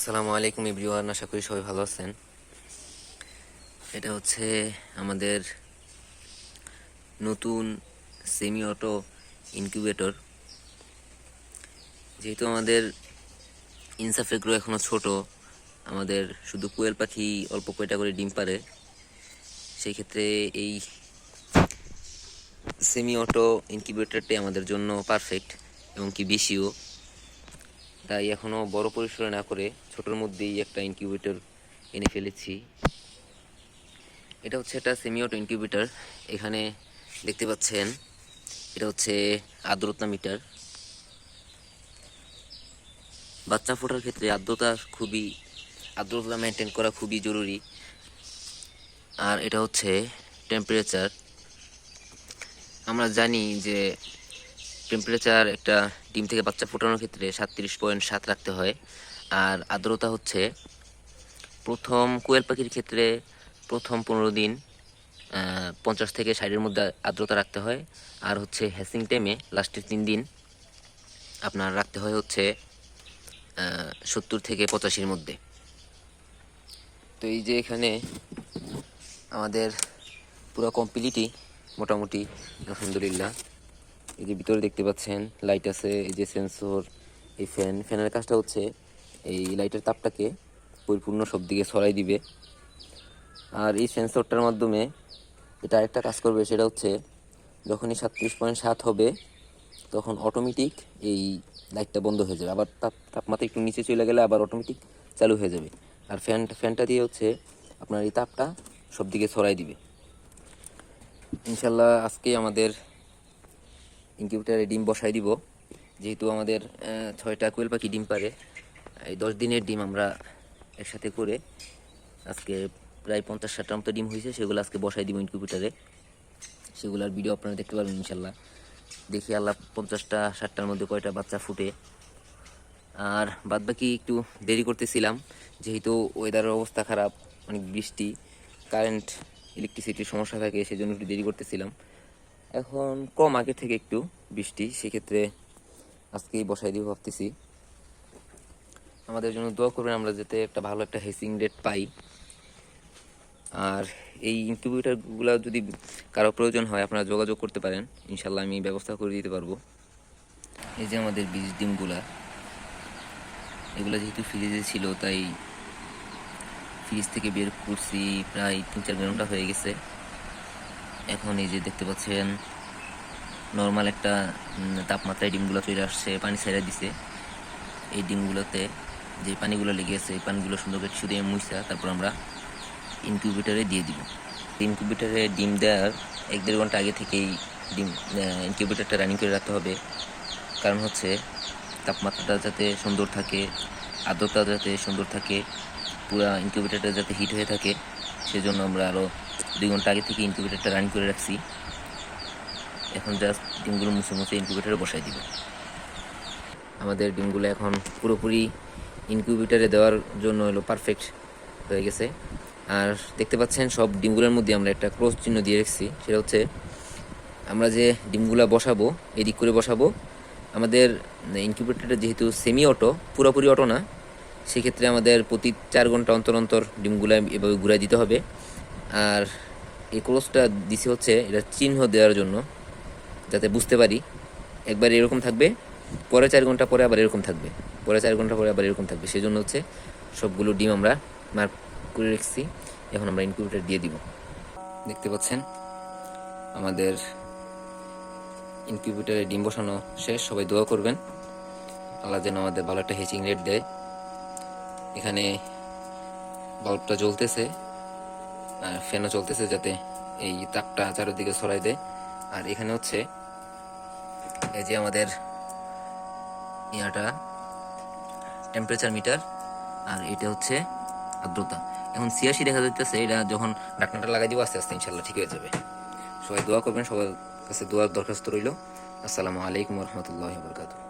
আসসালামু আলাইকুম ইব্রিওয়ান আশা করি সবাই ভালো আছেন। এটা হচ্ছে আমাদের নতুন সেমি অটো ইনকিউবেটর যেহেতু আমাদের ইনসাফেগ্রো এখনও ছোট, আমাদের শুধু কোয়েল পাখি অল্প কয়টা করে ডিম পারে সেই ক্ষেত্রে এই সেমি অটো ইনকিউবেটরটি আমাদের জন্য পারফেক্ট এবং কি বেশিও। তাই এখনও বড় পরিসরে না করে ছোটোর মধ্যেই একটা ইনকিউবেটর এনে ফেলেছি। এটা হচ্ছে একটা সেমি অটো ইনকিউবেটর এখানে দেখতে পাচ্ছেন, এটা হচ্ছে আর্দ্রতা মিটার। বাচ্চা ফোটার ক্ষেত্রে আর্দ্রতা খুবই, আর্দ্রতা মেনটেন করা খুবই জরুরি। আর এটা হচ্ছে টেম্পারেচার আমরা জানি যে টেম্পারেচার একটা ডিম থেকে বাচ্চা ফোটানোর ক্ষেত্রে সাতত্রিশ পয়েন্ট সাত রাখতে হয়। আর আর্দ্রতা হচ্ছে প্রথম কোয়েল পাখির ক্ষেত্রে প্রথম পনেরো দিন পঞ্চাশ থেকে ষাটের মধ্যে আর্দ্রতা রাখতে হয়। আর হচ্ছে হ্যাসিং টাইমে লাস্টের তিন দিন আপনার রাখতে হয় হচ্ছে সত্তর থেকে পঁচাশির মধ্যে। তো এই যে এখানে আমাদের পুরো কমপ্লিটই মোটামুটি আলহামদুলিল্লাহ। এই যে ভিতরে দেখতে পাচ্ছেন লাইট আছে, এই যে সেন্সর এই ফ্যান ফ্যানের কাজটা হচ্ছে এই লাইটের তাপটাকে পরিপূর্ণ সব দিকে ছড়াই দিবে। আর এই সেন্সরটার মাধ্যমে এটা আরেকটা কাজ করবে, সেটা হচ্ছে যখনই সাতত্রিশ পয়েন্ট সাত হবে, তখন অটোমেটিক এই লাইটটা বন্ধ হয়ে যাবে। আবার তাপ, তাপমাত্রা একটু নিচে চলে গেলে আবার অটোমেটিক চালু হয়ে যাবে। আর ফ্যান ফ্যানটা দিয়ে হচ্ছে আপনার এই তাপটা সব দিকে ছড়াই দিবে। ইনশাল্লাহ আজকে আমাদের ইনকিউবেটারে ডিম বসাই দিব। যেহেতু আমাদের ছয়টা কোয়েল পাখি ডিম পারে, এই দশ দিনের ডিম আমরা একসাথে করে আজকে প্রায় পঞ্চাশ ষাটটার মতো ডিম হয়েছে, সেগুলো আজকে বসাই দিব ইনকিউবেটারে। সেগুলোর ভিডিও আপনারা দেখতে পারবেন ইনশাল্লাহ। দেখি আল্লাহ পঞ্চাশটা ষাটটার মধ্যে কয়টা বাচ্চা ফুটে। আর বাদ বাকি একটু দেরি করতেছিলাম, যেহেতু ওয়েদারের অবস্থা খারাপ, অনেক বৃষ্টি কারেন্ট ইলেকট্রিসিটির সমস্যা থাকে, সেজন্য একটু দেরি করতেছিলাম। এখন কম আগে থেকে একটু বৃষ্টি, সেক্ষেত্রে আজকেই বসাই দিব ভাবতেছি। আমাদের জন্য দোয়া করবেন আমরা যাতে একটা ভালো একটা হেসিং রেট পাই। আর এই ইনকিউবেটারগুলো যদি কারও প্রয়োজন হয়, আপনারা যোগাযোগ করতে পারেন। ইনশাল্লাহ আমি ব্যবস্থা করে দিতে পারব। এই যে আমাদের বীজ ডিমগুলা এগুলো যেহেতু ফ্রিজে ছিল, তাই ফ্রিজ থেকে বের করছি, প্রায় তিন চার ঘণ্টা হয়ে গেছে। এখন এই যে দেখতে পাচ্ছেন নর্মাল একটা তাপমাত্রায় ডিমগুলো চলে আসছে, পানি ছেড়ে দিছে। এই ডিমগুলোতে যে পানিগুলো লেগে আছে, এই পানিগুলো সুন্দর করে দিয়ে মুছতে তারপর আমরা ইনকিউবেটারে দিয়ে দিব। ইনকিউবেটারে ডিম দেওয়ার এক দেড় ঘণ্টা আগে থেকেই ডিম ইনকিউবেটারটা রানিং করে রাখতে হবে। কারণ হচ্ছে তাপমাত্রাটা যাতে সুন্দর থাকে আর্দ্রতা যাতে সুন্দর থাকে, পুরো ইনকিউবেটারটা যাতে হিট হয়ে থাকে, সেজন্য আমরা আরও দুই ঘণ্টা আগে থেকে ইনকিউবেটারটা রান করে রাখছি। এখন জাস্ট ডিমগুলো মুছে মুছে ইনকিউবেটারে বসাই দিব। আমাদের ডিমগুলো এখন পুরোপুরি ইনকিউবেটারে দেওয়ার জন্য হলো পারফেক্ট হয়ে গেছে। আর দেখতে পাচ্ছেন, সব ডিমগুলোর মধ্যে আমরা একটা ক্রস চিহ্ন দিয়ে রেখেছি। সেটা হচ্ছে, আমরা যে ডিমগুলো বসাবো, এদিক করে বসাবো, আমাদের ইনকিউবেটরটা যেহেতু সেমি অটো পুরোপুরি অটো না, সেক্ষেত্রে আমাদের প্রতি চার ঘণ্টা অন্তর অন্তর ডিমগুলো এভাবে ঘুরাই দিতে হবে। আর এই ক্রসটা দিছে হচ্ছে এটা চিহ্ন দেওয়ার জন্য, যাতে বুঝতে পারি। একবার এরকম থাকবে, পরে চার ঘণ্টা পরে আবার এরকম থাকবে। পরে চার ঘণ্টা পরে আবার এরকম থাকবে। সেই জন্য হচ্ছে সবগুলো ডিম আমরা মার্ক করে রেখেছি। এখন আমরা ইনকিউবেটার দিয়ে দিব। দেখতে পাচ্ছেন, আমাদের ইনকিউবেটারে ডিম বসানো শেষ। সবাই দোয়া করবেন। আল্লাহ যেন আমাদের ভালো একটা হেচিং রেট দেয়। এখানে বাল্বটা জ্বলতেছে। ফ্যানও চলতেছে যাতে এই তাপটা চারিদিকে ছড়াই দেয়। আর এখানে হচ্ছে এই যে আমাদের ইয়াটা টেম্পারেচার মিটার আর এটা হচ্ছে আর্দ্রতা। এখন ছিয়াশি দেখা যাইতেছে, এটা যখন ঢাকনাটা লাগাই দিব, আস্তে আস্তে ইনশাল্লাহ ঠিক হয়ে যাবে। সবাই দোয়া করবেন, সবার কাছে দোয়ার দরখাস্ত রইল। আসসালামু আলাইকুম রহমতুল্লাহ বরকাতুহ।